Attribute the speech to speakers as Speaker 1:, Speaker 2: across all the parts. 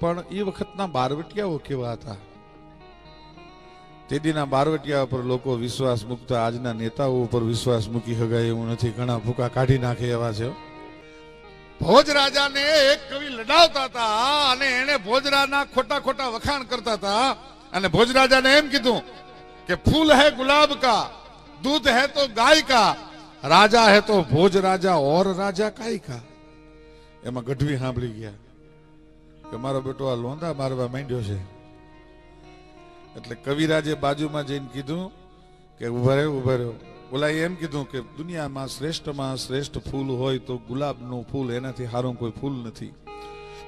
Speaker 1: પણ એ વખતના બારવટિયાઓ કેવા હતા? તેદીના બારવટિયા ઉપર લોકો વિશ્વાસ મૂકતા, આજના નેતાઓ ઉપર વિશ્વાસ મૂકી શકાય એવું નથી. ઘણા ભૂકા કાઢી નાખે એવા છે. ભોજ રાજાને એક કવિ લડાવતા હતા અને એને ભોજરાના ખોટા ખોટા વખાણ કરતા હતા. અને ભોજ રાજાને એમ કીધું કે, ફૂલ હે ગુલાબ કા, દૂધ હે તો ગાય કા, રાજા હે તો ભોજ રાજા, ઓર રાજા કાય કા. એમાં ગઢવી સાંભળી ગયા. કે મારો બેટો આ લોંધા મારવા માંડ્યો છે. એટલે કવિરાજે બાજુમાં જઈને કીધું કે ઊભા રહ્યો ઊભા રહ્યો ઓલા એમ કીધું કે દુનિયામાં શ્રેષ્ઠમાં શ્રેષ્ઠ ફૂલ હોય તો ગુલાબનું ફૂલ એનાથી સારું કોઈ ફૂલ નથી.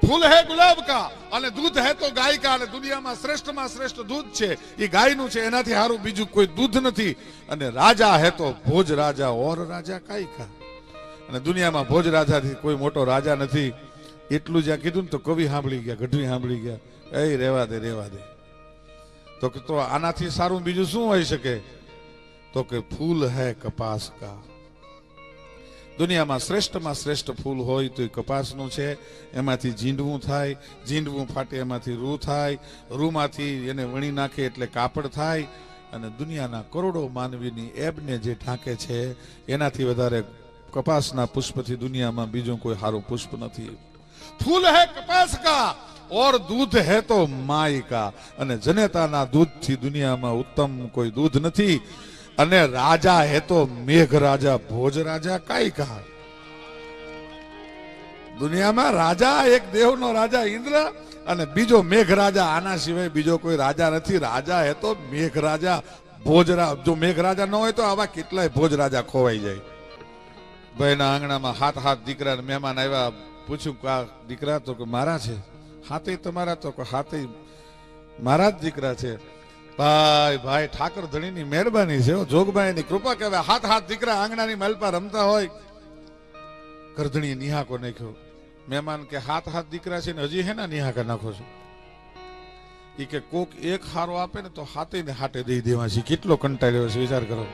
Speaker 1: ફૂલ હે ગુલાબ કા અને દૂધ હે તો ગાય કા અને દુનિયામાં શ્રેષ્ઠમાં શ્રેષ્ઠ દૂધ છે. એ ગાયનું છે, એનાથી સારું બીજું કોઈ દૂધ નથી. અને રાજા હે તો ભોજ રાજા, ઓર રાજા કાય કા? અને દુનિયામાં ભોજ રાજાથી કોઈ મોટો રાજા નથી. એટલું જ્યાં કીધું ને તો કવિ સાંભળી ગયા, ગઢવી સાંભળી ગયા. એ રેવા દે રેવા દે. તો કે તો આનાથી સારું બીજું શું હોઈ શકે? તો કે ફૂલ હે કપાસ કા. દુનિયામાં શ્રેષ્ઠમાં શ્રેષ્ઠ ફૂલ હોય તો એ કપાસનું છે, એમાંથી ઝીંડવું થાય, ઝીંડવું ફાટે, એમાંથી રૂ થાય, રૂમાંથી એને વણી નાખે એટલે કાપડ થાય, અને દુનિયાના કરોડો માનવીની એબને જે ઢાંકે છે, એનાથી વધારે કપાસના પુષ્પથી દુનિયામાં બીજું કોઈ સારું પુષ્પ નથી. ફૂલ હે કપાસ કા ઓર દૂધ હે તો માય કા. અને જનેતાના દૂધથી દુનિયામાં ઉત્તમ કોઈ દૂધ નથી. અને રાજા હે તો મેઘ રાજા, ભોજ રાજા, કાઈ કા. દુનિયામાં રાજા એક દેવનો રાજા ઇન્દ્ર અને બીજો મેઘ રાજા. આના સિવાય બીજો કોઈ રાજા નથી. રાજા હે તો મેઘ રાજા, ભોજ રા- જો મેઘ રાજા ન હોય તો આવા કેટલાય ભોજ રાજા ખોવાઈ જાય. ભાઈના આંગણામાં હાથ હાથ દીકરા મહેમાન આવ્યા. પૂછ્યું કે આ દીકરા તો કે મારા છે? હાથે તમારા તો કે હાથે મારા જ દીકરા છે. ભાઈ ભાઈ, ઠાકર ધણીની મહેરબાની છે જોગભાઈની કૃપા કહેવાય. હાથ હાથ દીકરા આંગણાની મલપા રમતા હોય. કરધણીએ નિહાકો નાખ્યો. મહેમાન કે હાથ હાથ દીકરા છે ને હજી હેના નિહાકા નાખો છો? એ કે કોક એક હારો આપે ને તો હાથે ને હાટે દઈ દેવા છે કેટલો કંટાળ્યો છે વિચાર કરો.